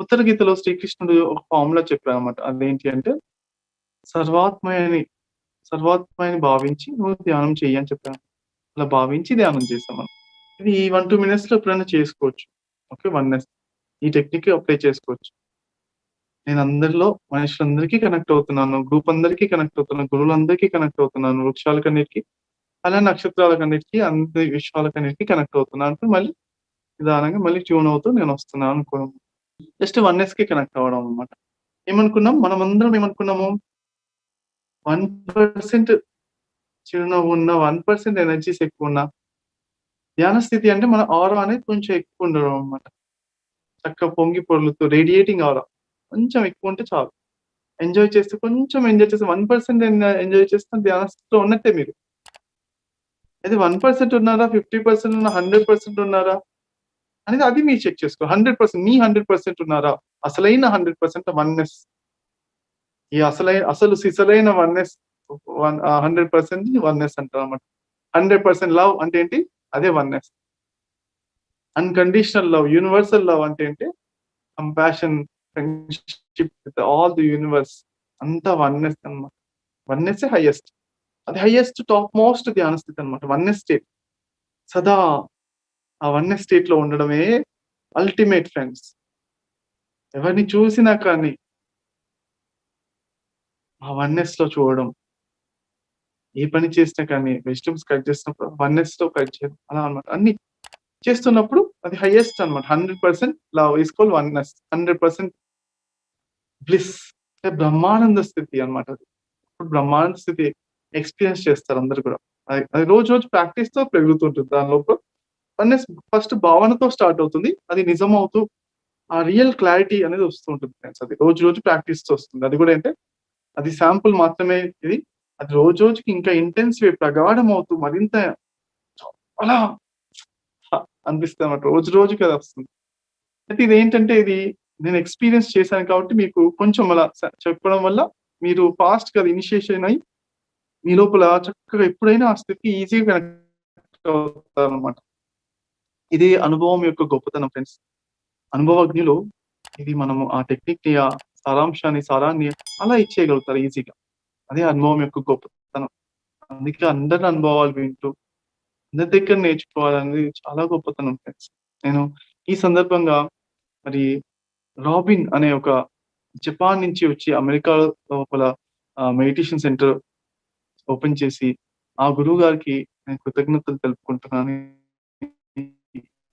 ఉత్తర గీతలో శ్రీకృష్ణుడు ఒక ఫార్ములా చెప్పారనమాట అదేంటి అంటే సర్వాత్మయని సర్వాత్మయని భావించి నువ్వు ధ్యానం చెయ్యి అని చెప్పాను అలా భావించి ధ్యానం చేస్తాం ఇది ఇది వన్ టూ మినిట్స్లో ఎప్పుడైనా చేసుకోవచ్చు. ఓకే వన్ ఈ టెక్నిక్ అప్లై చేసుకోవచ్చు. నేను అందరిలో మనుషులందరికీ కనెక్ట్ అవుతున్నాను. గ్రూప్ అందరికీ కనెక్ట్ అవుతున్నాను. గురువులందరికీ కనెక్ట్ అవుతున్నాను. వృక్షాలకన్నిటికీ అలా నక్షత్రాలకన్నిటికీ అందరి విషయాలకన్నిటికీ కనెక్ట్ అవుతున్నాను అంటే మళ్ళీ నిదానంగా మళ్ళీ ట్యూన్ అవుతూ నేను వస్తున్నాను అనుకో జస్ట్ వన్కి కనెక్ట్ అవ్వడం అనమాట ఏమనుకున్నాం? మనం అందరం ఏమనుకున్నాము? వన్ పర్సెంట్ చిరునవ్వు ఉన్న వన్ పర్సెంట్ ఎనర్జీస్ ఎక్కువ ఉన్న ధ్యాన స్థితి అంటే మన ఆరా అనేది కొంచెం ఎక్కువ ఉండడం అనమాట చక్కగా పొంగి పొర్లుతూ రేడియేటింగ్ ఆరా కొంచెం ఎక్కువ ఉంటే చాలు. ఎంజాయ్ చేస్తే కొంచెం ఎంజాయ్ చేస్తే వన్ పర్సెంట్ ఎంజాయ్ చేస్తే ధ్యాన స్థితిలో ఉన్నట్టే మీరు. అది వన్ పర్సెంట్ ఉన్నారా? ఫిఫ్టీ పర్సెంట్ ఉన్నా హండ్రెడ్ పర్సెంట్ ఉన్నారా? అనేది అది మీరు చెక్ చేసుకో. హండ్రెడ్ పర్సెంట్ మీ హండ్రెడ్ పర్సెంట్ ఉన్నారా? అసలైన హండ్రెడ్ పర్సెంట్ వన్నెస్ ఈ అసలైన అసలు సిసలైన oneness one hundred percent oneness అంటారు అనమాట హండ్రెడ్ పర్సెంట్ లవ్ అంటే ఏంటి? అదే oneness unconditional love universal love అంటే ఏంటి? Compassion friendship with all the universe అంతా వన్నెస్ అనమాట వన్నెస్ హైయెస్ట్ అది హైయెస్ట్ టాప్ మోస్ట్ ధ్యాన స్థితి అనమాట వన్నెస్ స్టేట్ సదా ఆ వన్నెస్ స్టేట్లో ఉండడమే అల్టిమేట్ ఫ్రెండ్స్ ఎవరిని చూసినా కానీ ఆ వన్నెస్లో చూడడం. ఏ పని చేసినా కానీ వెజిటబుల్స్ కట్ చేసినప్పుడు వన్నెస్లో కట్ చేయడం. అలా అనమాట అన్ని చేస్తున్నప్పుడు అది హైయెస్ట్ అనమాట hundred percent love is call oneness hundred percent bliss అంటే బ్రహ్మానంద స్థితి అనమాట అది. ఇప్పుడు బ్రహ్మానంద స్థితి ఎక్స్పీరియన్స్ చేస్తారు అందరు కూడా. అది అది రోజు రోజు ప్రాక్టీస్తో పెరుగుతుంటుంది. దాని లోపల వన్నెస్ ఫస్ట్ భావనతో స్టార్ట్ అవుతుంది. అది నిజం అవుతూ ఆ రియల్ క్లారిటీ అనేది వస్తూ ఉంటుంది ఫ్రెండ్స్ అది రోజు రోజు ప్రాక్టీస్తో వస్తుంది. అది కూడా అంటే అది శాంపుల్ మాత్రమే ఇది. అది రోజు రోజుకి ఇంకా ఇంటెన్స్ ప్రగాఢం అవుతూ మరింత అలా అనిపిస్తుంది అన్నమాట. రోజు రోజుకి అది వస్తుంది. అయితే ఇది ఏంటంటే ఇది నేను ఎక్స్పీరియన్స్ చేశాను కాబట్టి మీకు కొంచెం అలా చెప్పడం వల్ల మీరు ఫాస్ట్గా ఇనిషియేషన్ అయి మీ లోపల చక్కగా ఎప్పుడైనా ఆ స్థితికి ఈజీగా కనెక్ట్ అవుతారు అనమాట ఇది అనుభవం యొక్క గొప్పతనం ఫ్రెండ్స్. అనుభవజ్ఞులు ఇది మనము ఆ టెక్నిక్ని ఆ సారాంశాన్ని సారాన్ని అలా ఇచ్చేయగలుగుతారు ఈజీగా. అదే అనుభవం యొక్క గొప్పతనం. అందుకే అందరి అనుభవాలు వింటూ అందరి దగ్గర నేర్చుకోవాలనేది చాలా గొప్పతనం ఫ్రెండ్స్. నేను ఈ సందర్భంగా మరి రాబిన్ అనే ఒక జపాన్ నుంచి వచ్చి అమెరికా లోపల మెడిటేషన్ సెంటర్ ఓపెన్ చేసి ఆ గురువు గారికి నేను కృతజ్ఞతలు తెలుపుకుంటున్నాను.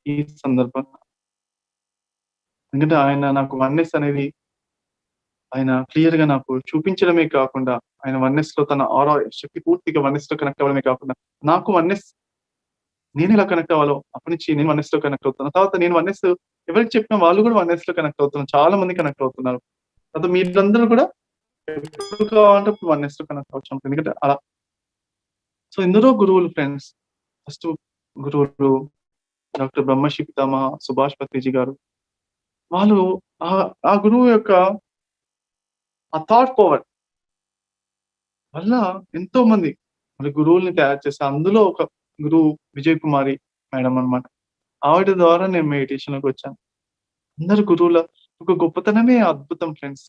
ఈ సందర్భంగా. ఎందుకంటే ఆయన నాకు వన్నెస్ అనేది ఆయన క్లియర్గా నాకు చూపించడమే కాకుండా ఆయన వన్నెస్లో తన ఆరో శక్తి పూర్తిగా వన్నెస్లో కనెక్ట్ అవ్వడమే కాకుండా నాకు వన్నెస్ నేను ఎలా కనెక్ట్ అవ్వాలో అప్పటి నుంచి నేను వన్నెస్లో కనెక్ట్ అవుతున్నాను తర్వాత నేను వన్నెస్ ఎవరికి చెప్పిన వాళ్ళు కూడా వన్నెస్లో కనెక్ట్ అవుతున్నారు. చాలా మంది కనెక్ట్ అవుతున్నారు. తర్వాత మీరందరూ కూడా ఎప్పుడు కావాలంటే అప్పుడు వన్నెస్లో కనెక్ట్ అవచ్చు ఎందుకంటే అలా. సో ఎందరో గురువులు ఫ్రెండ్స్ ఫస్ట్ గురువులు డాక్టర్ బ్రహ్మశ్రీ పితామహ సుభాష్ పత్రిజీ గారు వాళ్ళు ఆ గురువు యొక్క ఆ థాట్ పవర్ వల్ల ఎంతో మంది మరి గురువుల్ని తయారు చేస్తే అందులో ఒక గురువు విజయ్ కుమారి మేడం అనమాట ఆవిడ ద్వారా నేను మెడిటేషన్లోకి వచ్చాను. అందరు గురువుల ఒక గొప్పతనమే అద్భుతం ఫ్రెండ్స్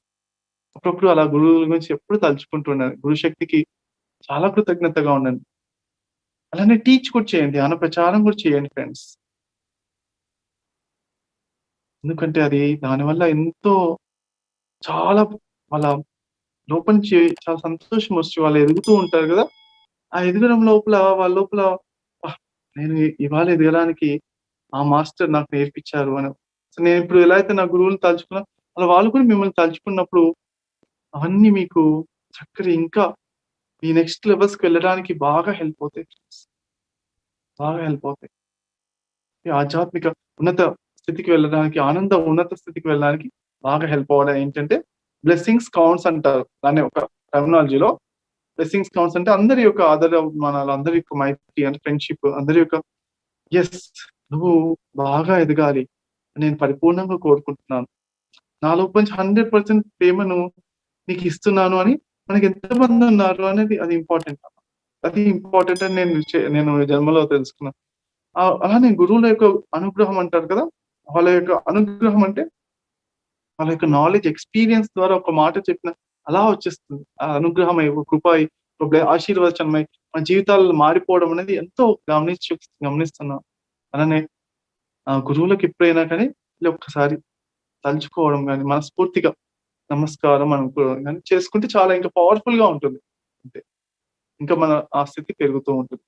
అప్పుడప్పుడు అలా గురువుల గురించి ఎప్పుడు తలుచుకుంటున్నాను గురు శక్తికి చాలా కృతజ్ఞతగా ఉండండి. అలానే టీచ్ కూడా చేయండి. అన్న ప్రచారం కూడా చేయండి ఫ్రెండ్స్ ఎందుకంటే అది దానివల్ల ఎంతో చాలా వాళ్ళ లోపల నుంచి చాలా సంతోషం వచ్చి వాళ్ళు ఎదుగుతూ ఉంటారు కదా. ఆ ఎదగడం లోపల వాళ్ళ లోపల నేను ఇవాళ ఎదగడానికి ఆ మాస్టర్ నాకు నేర్పించారు అని. నేను ఇప్పుడు ఎలా అయితే నా గురువులు తలుచుకున్నా అలా వాళ్ళు కూడా మిమ్మల్ని తలుచుకున్నప్పుడు అవన్నీ మీకు చక్కగా ఇంకా మీ నెక్స్ట్ లెవెల్స్కి వెళ్ళడానికి బాగా హెల్ప్ అవుతాయి. బాగా హెల్ప్ అవుతాయి. ఆధ్యాత్మిక ఉన్నత స్థితికి వెళ్ళడానికి ఆనంద ఉన్నత స్థితికి వెళ్ళడానికి బాగా హెల్ప్ అవ్వడం ఏంటంటే బ్లెస్సింగ్స్ కౌంట్స్ అంటారు. దాని ఒక టెర్మినాలజీలో బ్లెస్సింగ్స్ కౌంట్స్ అంటే అందరి యొక్క ఆదరమానాలు అందరి యొక్క మైత్రి అంటే ఫ్రెండ్షిప్ అందరి యొక్క ఎస్ నువ్వు బాగా ఎదగాలి. నేను పరిపూర్ణంగా కోరుకుంటున్నాను. నా లోపల నుంచి హండ్రెడ్ పర్సెంట్ ప్రేమను నీకు ఇస్తున్నాను అని మనకి ఎంతమంది ఉన్నారు అనేది అది ఇంపార్టెంట్ అది ఇంపార్టెంట్ అని నేను నేను జన్మలో తెలుసుకున్నాను. అలానే గురువుల యొక్క అనుగ్రహం అంటారు కదా వాళ్ళ యొక్క అనుగ్రహం అంటే వాళ్ళ యొక్క నాలెడ్జ్, ఎక్స్‌పీరియన్స్ ద్వారా ఒక మాట చెప్పిన అలా వచ్చేస్తుంది. ఆ అనుగ్రహమై, ఒక కృపాయి ఒక ఆశీర్వచనమై మన జీవితాల్లో మారిపోవడం అనేది ఎంతో గమనించు గమనిస్తున్నాం. అలానే గురువులకు ఎప్పుడైనా కానీ ఒక్కసారి తలుచుకోవడం కానీ మనస్ఫూర్తిగా నమస్కారం అనుకోవడం కానీ చేసుకుంటే చాలా ఇంకా పవర్‌ఫుల్‌గా ఉంటుంది. అంతే. ఇంకా మన ఆ స్థితి పెరుగుతూ ఉంటుంది.